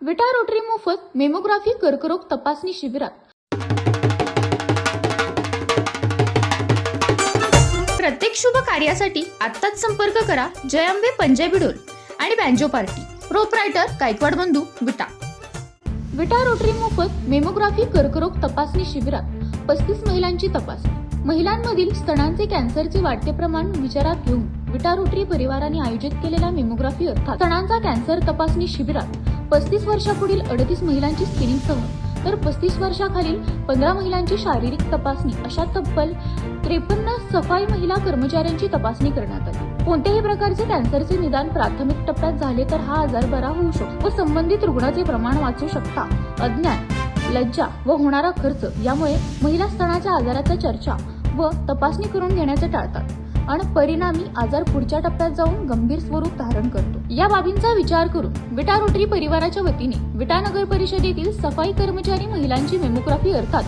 विटा रोटरी मोफत मेमोग्राफी कर्करोग तपासणी शिबिरात. प्रत्येक शुभ कार्यासाठी आत्ताच संपर्क करा जयांबे पंजाबी डोल आणि बँजो पार्टी. प्रोपरायटर गायकवाड बंधू विटा. विटा रोटरी मोफत मेमोग्राफी कर्करोग तपासणी शिबिरात पस्तीस महिलांची तपासणी. महिलांमधील स्तनांचे कॅन्सरचे वाढते प्रमाण विचारात घेऊन विटा रोटरी परिवाराने आयोजित केलेल्या मेमोग्राफी अर्थात स्तनांचा कॅन्सर तपासणी शिबिरात पस्तीस वर्षापुढील अडतीस महिलांची स्क्रीनिंगसह तर पस्तीस वर्षाखालील पंधरा महिलांची शारीरिक तपासणी अशा तब्बल त्रेपन्न सफाई महिला कर्मचाऱ्यांची तपासणी करण्यात आली. कोणत्याही प्रकारचे कॅन्सरचे निदान प्राथमिक टप्प्यात झाले तर हा आजार बरा होऊ शकतो व संबंधित रुग्णाचे प्रमाण वाचू शकता. अज्ञान लज्जा व होणारा खर्च यामुळे महिला स्तनाच्या आजाराचा चर्चा व तपासणी करून घेण्याचे टाळतात. आणि परिणामी आजार पुढच्या टप्प्यात जाऊन गंभीर स्वरूप धारण करतो. या बाबींचा विचार करून विटा रोटरी परिवाराच्या वतीने विटा नगर परिषदेतील सफाई कर्मचारी महिलांची मेमोग्राफी अर्थात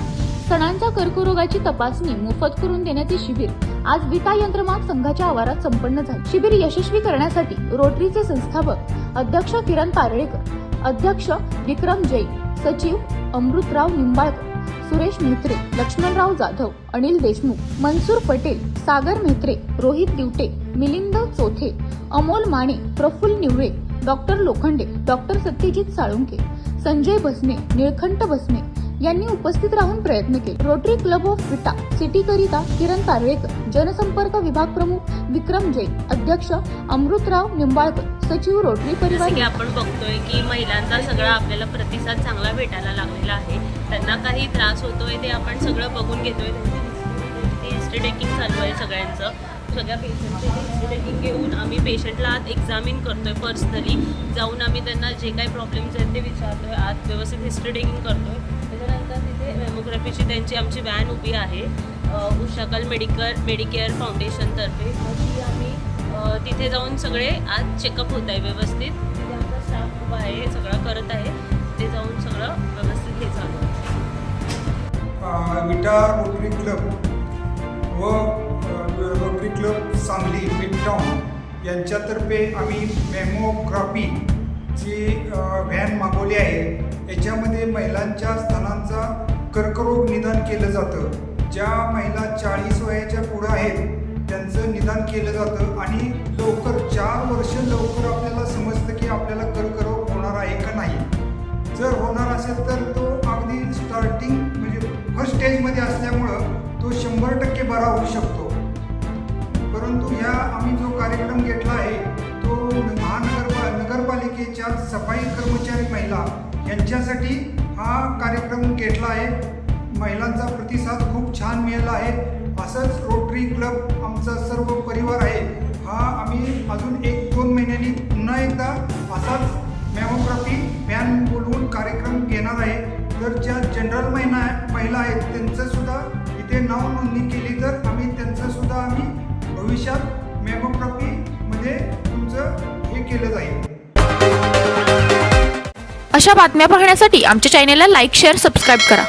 सणांच्या कर्करोगाची तपासणी मोफत करून देण्याचे शिबिर आज विटा यंत्रमाग संघाच्या आवारात संपन्न झाले. शिबिर यशस्वी करण्यासाठी रोटरीचे संस्थापक अध्यक्ष किरण पारळेकर अध्यक्ष विक्रम जैन सचिव अमृतराव निंबाळकर सुरेश म्हेत्रे लक्ष्मणराव जाधव अनिल देशमुख मनसूर पटेल सागर म्हेत्रे रोहित दिवटे मिलिंद चोथे अमोल माने प्रफुल्ल निवळे डॉक्टर लोखंडे डॉक्टर सत्यजित साळुंके संजय भसने निळखंठ भसने यांनी उपस्थित राहून प्रयत्न केले. Rotary club of Vita city करिता किरण पारळेकर जनसंपर्क विभाग प्रमुख विक्रम जैन अध्यक्ष अमृतराव निंबाळकर सचिव रोटरी परिवार. आपण बघतोय की महिलांचा सगळा आपल्याला प्रतिसाद चांगला भेटायला लागलेला आहे. त्यांना काही त्रास होतोय ते आपण सगळं बघून घेतोय. हिस्ट्री टेकिंग चालू आहे सगळ्यांचं. सगळ्या पेशंटचे हिस्ट्री टेकिंग घेऊन आम्ही पेशंटला आत एक्झामिन करतोय पर्सनली जाऊन आम्ही त्यांना जे काही प्रॉब्लेम्स आहेत ते विचारतोय. आत व्यवस्थित हिस्ट्री टेकिंग करतोय. त्याच्यानंतर तिथे मेमोग्राफीची त्यांची आमची व्हॅन उभी आहे. उषाकल मेडिकल मेडिकेअर फाउंडेशनतर्फे ती आम्ही तिथे जाऊन सगळे आज चेकअप होत आहे व्यवस्थित. तिथे आमचा स्टाफ उभा आहे हे सगळं करत आहे. ते जाऊन सगळं व्यवस्थित हे चालू आहे. विटा रोटरी क्लब व रोटरी क्लब सांगली मिडटाऊन यांच्यातर्फे आम्ही मेमोग्राफीची जी व्हॅन मागवली आहे. याच्यामध्ये महिलांच्या स्थानांचा कर्करोग निदान केलं जातं. ज्या महिला चाळीस वयाच्या पुढं आहेत त्यांचं निदान केलं जातं आणि लवकर चार वर्ष लवकर आपल्याला समजतं की आपल्याला कर्करोग होणार आहे का नाही. जर होणार असेल तर तो अगदी स्टार्टिंग म्हणजे फर्स्ट स्टेजमध्ये असल्यामुळं तो शंभर टक्के बरा होऊ शकतो. परंतु ह्या आम्ही जो कार्यक्रम घेतला आहे तो महानगरपा नगरपालिकेच्या सफाई कर्मचारी महिला यांच्यासाठी हा कार्यक्रम घेतला आहे. महिलांचा प्रतिसाद खूप छान मिळाला आहे. असंच रोटरी क्लब आमचा सर्व परिवार आहे. हा आम्ही अजून एक दोन महिन्यांनी पुन्हा एकदा असाच मॅमोग्राफी व्हॅन बोलवून कार्यक्रम घेणार आहे. तर ज्या जनरल महिना महिला आहेत त्यांचं सुद्धा इथे नाव नोंदणी भविष्यात मॅमोग्राफीमध्ये तुमचं हे केलं जाईल. अशा बातम्या पाहण्यासाठी आमच्या चॅनेलला लाईक शेअर सबस्क्राईब करा.